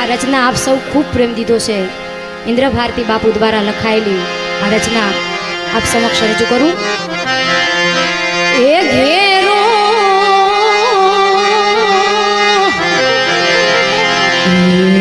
આ રચના આપ સૌ ખૂબ પ્રેમ દીધો છે ઇન્દ્ર ભારતી બાપુ દ્વારા લખાયેલી આ રચના આપ સમક્ષ રજૂ કરું Yeah.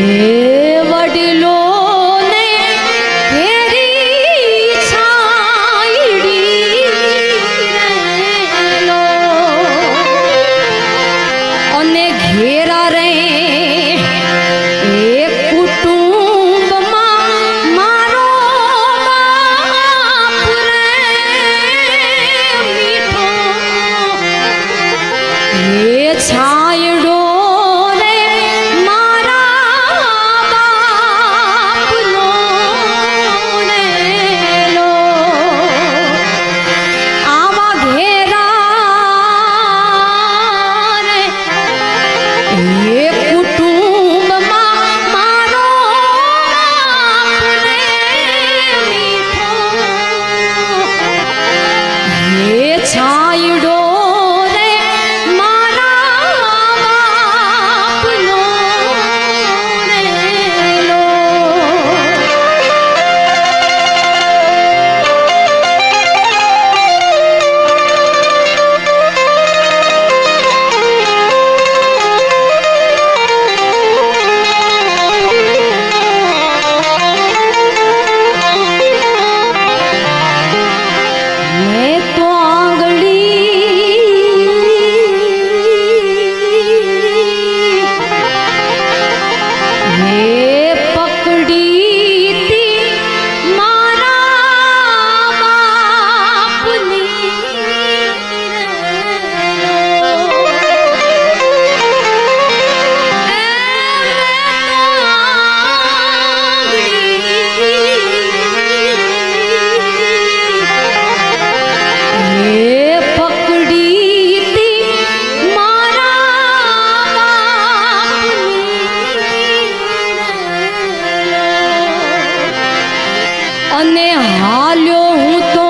અને હાલ્યો હું તો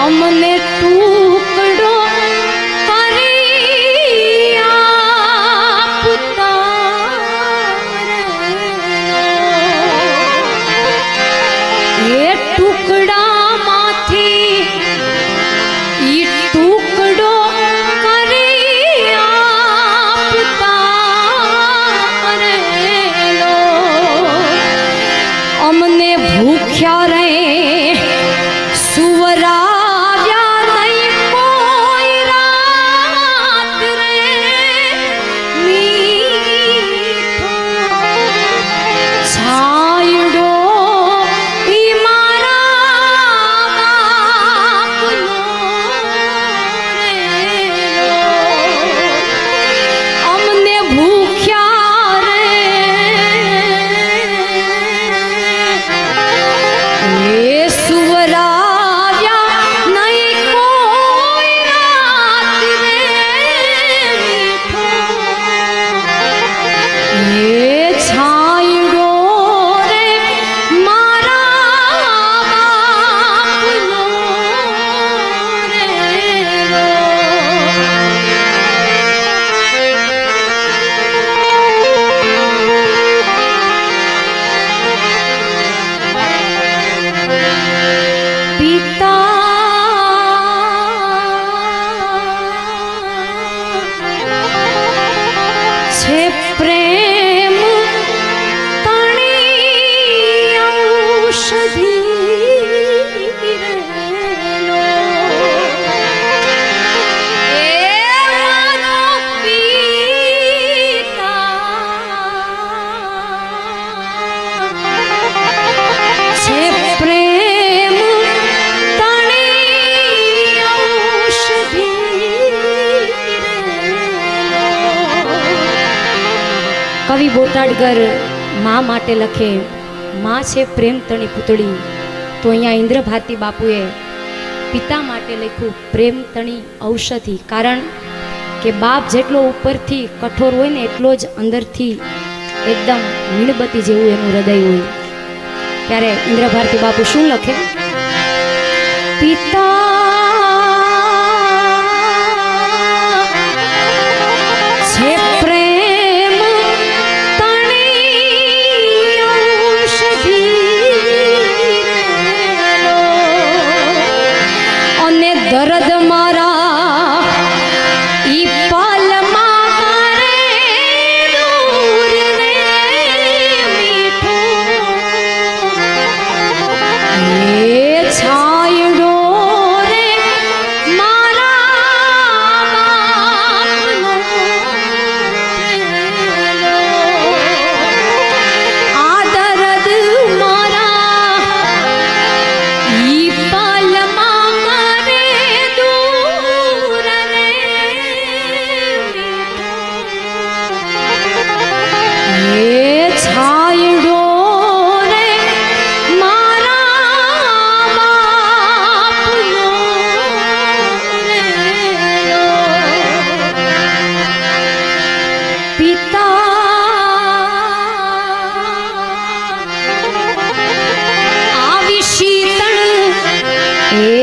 सामने तू you. આવી બોટાડગર મા માટે લખે, મા છે પ્રેમ તણી પૂતળી, તો અહીંયા ઇન્દ્રભારતી બાપુએ પિતા માટે લખ્યું પ્રેમ તણી ઔષધિ. કારણ કે બાપ જેટલો ઉપરથી કઠોર હોય ને એટલો જ અંદરથી એકદમ મીણબત્તી જેવું એનું હૃદય હોય. ત્યારે ઇન્દ્રભારતી બાપુ શું લખે? પિતા Y...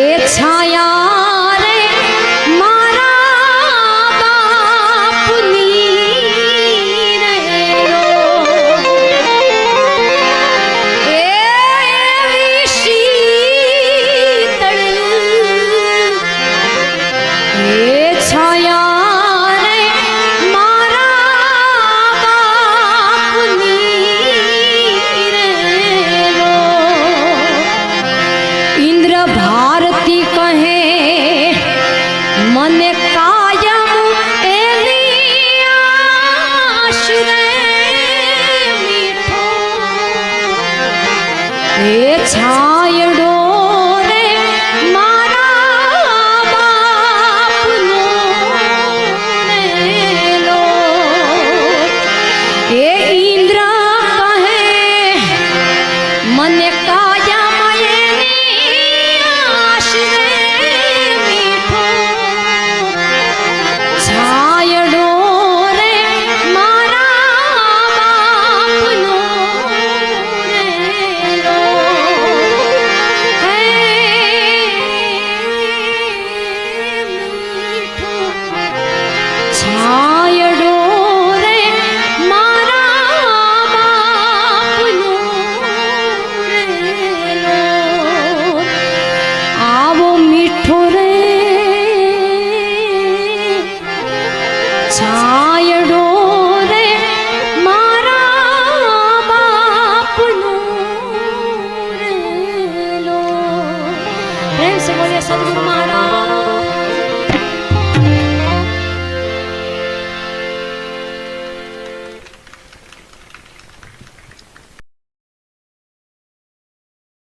મને કાયમ એની આશ રે મીઠો એ છાયડો Sadhguru Ma.